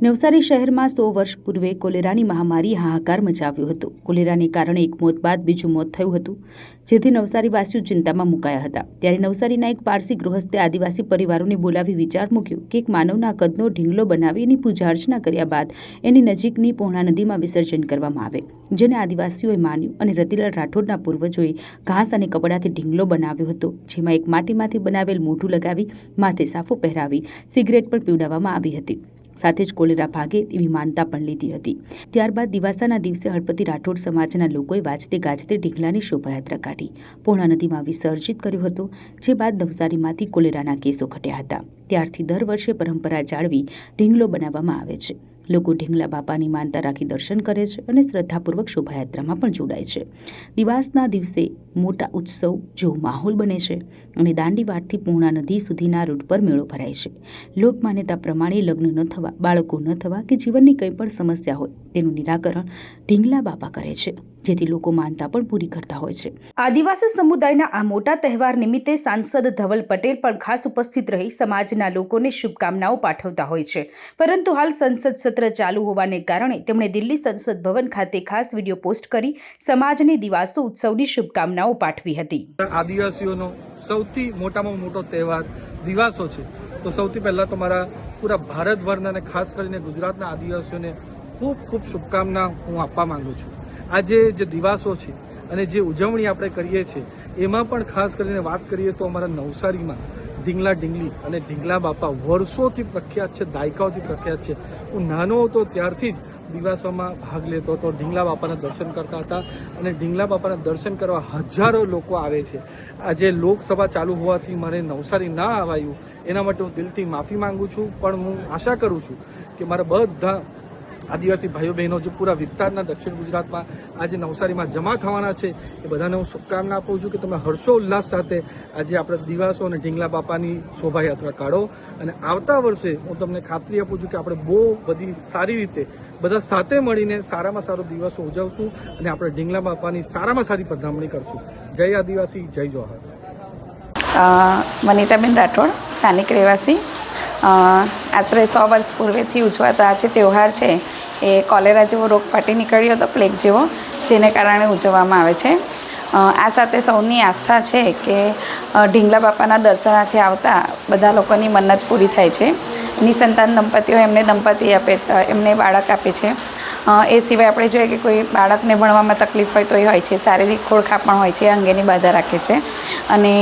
નવસારી શહેરમાં સો વર્ષ પૂર્વે કોલેરાની મહામારી હાહાકાર મચાવ્યો હતો. કોલેરાને કારણે એક મોત બાદ બીજું મોત થયું હતું, જેથી નવસારીવાસીઓ ચિંતામાં મુકાયા હતા. ત્યારે નવસારીના એક પારસી ગૃહસ્થે આદિવાસી પરિવારોને બોલાવી વિચાર મૂક્યો કે એક માનવના કદનો ઢીંગલો બનાવી એની પૂજા અર્ચના કર્યા બાદ એની નજીકની પોહણા નદીમાં વિસર્જન કરવામાં આવે. જેને આદિવાસીઓએ માન્યું અને રતિલાલ રાઠોડના પૂર્વજોએ ઘાસ અને કપડાથી ઢીંગલો બનાવ્યો હતો, જેમાં એક માટીમાંથી બનાવેલ મોઢું લગાવી માથે સાફો પહેરાવી સિગરેટ પણ પીવડાવવામાં આવી હતી. સાથે જ કોલેરા ભાગે એવી માનતા પણ લીધી હતી. ત્યારબાદ દિવાસાના દિવસે હળપતિ રાઠોડ સમાજના લોકોએ વાજતે ગાજતે ઢીંગલાની શોભાયાત્રા કાઢી. પૂર્ણા નદીમાં વિસર્જિત કર્યો હતો, જે બાદ નવસારીમાંથી કોલેરાના કેસો ઘટ્યા હતા. ત્યારથી દર વર્ષે પરંપરા જાળવી ઢીંગલો બનાવવામાં આવે છે. લોકો ઢીંગલા બાપાની માનતા રાખી દર્શન કરે છે અને શ્રદ્ધાપૂર્વક શોભાયાત્રામાં પણ જોડાય છે. દિવાસના દિવસે મોટા ઉત્સવ જેવો માહોલ બને છે અને દાંડીવાડથી પૂર્ણા નદી સુધીના રૂટ પર મેળો ભરાય છે. લોકમાન્યતા પ્રમાણે લગ્ન ન થવા, બાળકો ન થવા કે જીવનની કંઈ પણ સમસ્યા હોય તેનું નિરાકરણ ઢીંગલા બાપા કરે છે. જેથી લોકો માનતા પણ પૂરી કરતા હોય છે. આદિવાસી સમુદાયના આ મોટા તહેવાર નિમિત્તે સાંસદ ધવલ પટેલ પણ ખાસ ઉપસ્થિત રહી સમાજના લોકોને શુભકામનાઓ પાઠવતા હોય છે. પરંતુ હાલ સંસદ સત્ર ચાલુ હોવાને કારણે તેમણે દિલ્હી સંસદ ભવન ખાતે ખાસ વીડિયો પોસ્ટ કરી સમાજને દિવાસો ઉત્સવની શુભકામનાઓ પાઠવી હતી. આદિવાસીઓનો સૌથી મોટામાં મોટો તહેવાર દિવાસો છે. તો સૌથી પહેલાં તો મારા પૂરા ભારતભરના અને ખાસ કરીને ગુજરાતના આદિવાસીઓને ખૂબ ખૂબ શુભકામના હું આપવા માંગુ છું. આજે જે દિવાસો છે અને જે ઉજવણી આપણે કરીએ છીએ, એમાં પણ ખાસ કરીને વાત કરીએ તો અમારા નવસારીમાં ઢીંગલા ઢીંગલી અને ઢીંગલા બાપા વર્ષોથી પ્રખ્યાત છે, દાયકાઓથી પ્રખ્યાત છે. હું નાનો હતો ત્યારથી જ દિવાસોમાં ભાગ લેતો હતો. ઢીંગલા બાપાના દર્શન કરતા હતા અને ઢીંગલા બાપાના દર્શન કરવા હજારો લોકો આવે છે. આજે લોકસભા ચાલુ હોવાથી મારે નવસારી ના આવાયું એના માટે હું દિલથી માફી માંગુ છું. પણ હું આશા કરું છું કે મારા બધા આદિવાસી ભાઈઓ બહેનો જે પૂરા વિસ્તારના દક્ષિણ ગુજરાતમાં આજે નવસારીમાં જમા થવાના છે, એ બધાને હું શુભકામના આપું છું કે તમે હર્ષો ઉલ્લાસ સાથે આજે આપણે દિવાસો અને ઢીંગલા બાપાની શોભાયાત્રા કાઢો. અને આવતા વર્ષે હું તમને ખાતરી આપું છું કે આપણે બહુ બધી સારી રીતે બધા સાથે મળીને સારામાં સારો દિવસો ઉજવશું અને આપણે ઢીંગલા બાપાની સારામાં સારી પધરામણી કરશું. જય આદિવાસી, જય જોહર. મનીતાબેન રાઠોડ, સ્થાનિક રહેવાસી. આશરે સો વર્ષ પૂર્વેથી ઉજવાતો આ જે તહેવાર છે, એ કોલેરા જેવો રોગ ફાટી નીકળ્યો હતો, પ્લેગ જેવો, જેને કારણે ઉજવવામાં આવે છે. આ સાથે સૌની આસ્થા છે કે ઢીંગલા બાપાના દર્શનાર્થે આવતા બધા લોકોની મન્નત પૂરી થાય છે. નિસંતાન દંપતીઓ એમને દંપતી આપે એમને બાળક આપે છે. એ સિવાય આપણે જોઈએ કે કોઈ બાળકને ભણવામાં તકલીફ હોય તો એ હોય છે, શારીરિક ખોળખા પણ હોય છે, એ અંગેની બાધા રાખે છે. અને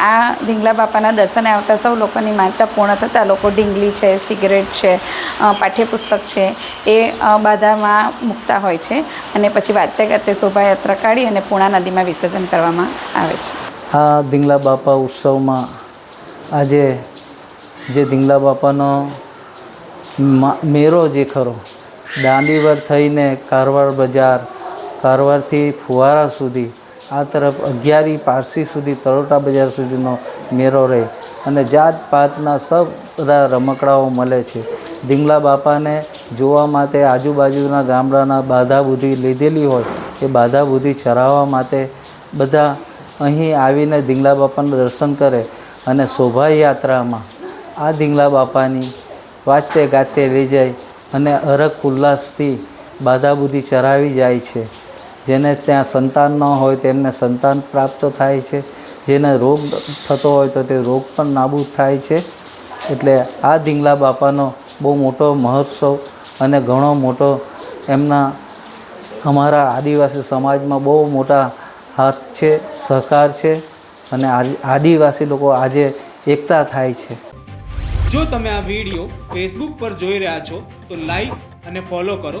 આ ઢીંગલા બાપાના દર્શને આવતા સૌ લોકોની માનતા પૂર્ણ થતાં. લોકો ઢીંગલી છે, સિગરેટ છે પાઠ્યપુસ્તક છે, એ બાધામાં મૂકતા હોય છે. અને પછી વાતે ગાતે શોભાયાત્રા કાઢી અને પૂર્ણા નદીમાં વિસર્જન કરવામાં આવે છે. આ ઢીંગલા બાપા ઉત્સવમાં આજે જે ઢીંગલા બાપાનો મેરો જે ખરો, દાંડીવર થઈને કારવાર બજાર, કારવારથી ફુવારા સુધી આ તરફ અગિયારી પારસી સુધી, તરોટા બજાર સુધીનો મેરો રહે અને જાત પાતના સબ બધા રમકડાઓ મળે છે. ધિંગલા બાપાને જોવા માટે આજુબાજુના ગામડાના બાધા બુદ્ધિ લીધેલી હોય એ બાધા બુદ્ધિ ચરાવવા માટે બધા અહીં આવીને ધીંગલા બાપાના દર્શન કરે અને શોભાયાત્રામાં આ ધીંગલા બાપાની વાતે ગાતે લઈ જાય અને અરગ ઉલ્લાસથી બાધા બુદ્ધિ ચરાવી જાય છે. જેને ત્યાં સંતાન ન હોય તેમને સંતાન પ્રાપ્ત થાય છે. જેને રોગ થતો હોય તો તે રોગ પણ નાબૂદ થાય છે. એટલે આ ધીંગલા બાપાનો બહુ મોટો મહોત્સવ અને ઘણો મોટો એમના અમારા આદિવાસી સમાજમાં બહુ મોટા હાથ છે, સહકાર છે અને આદિવાસી લોકો આજે એકતા થાય છે. જો તમે આ વીડિયો ફેસબુક પર જોઈ રહ્યા છો તો લાઈક અને ફોલો કરો.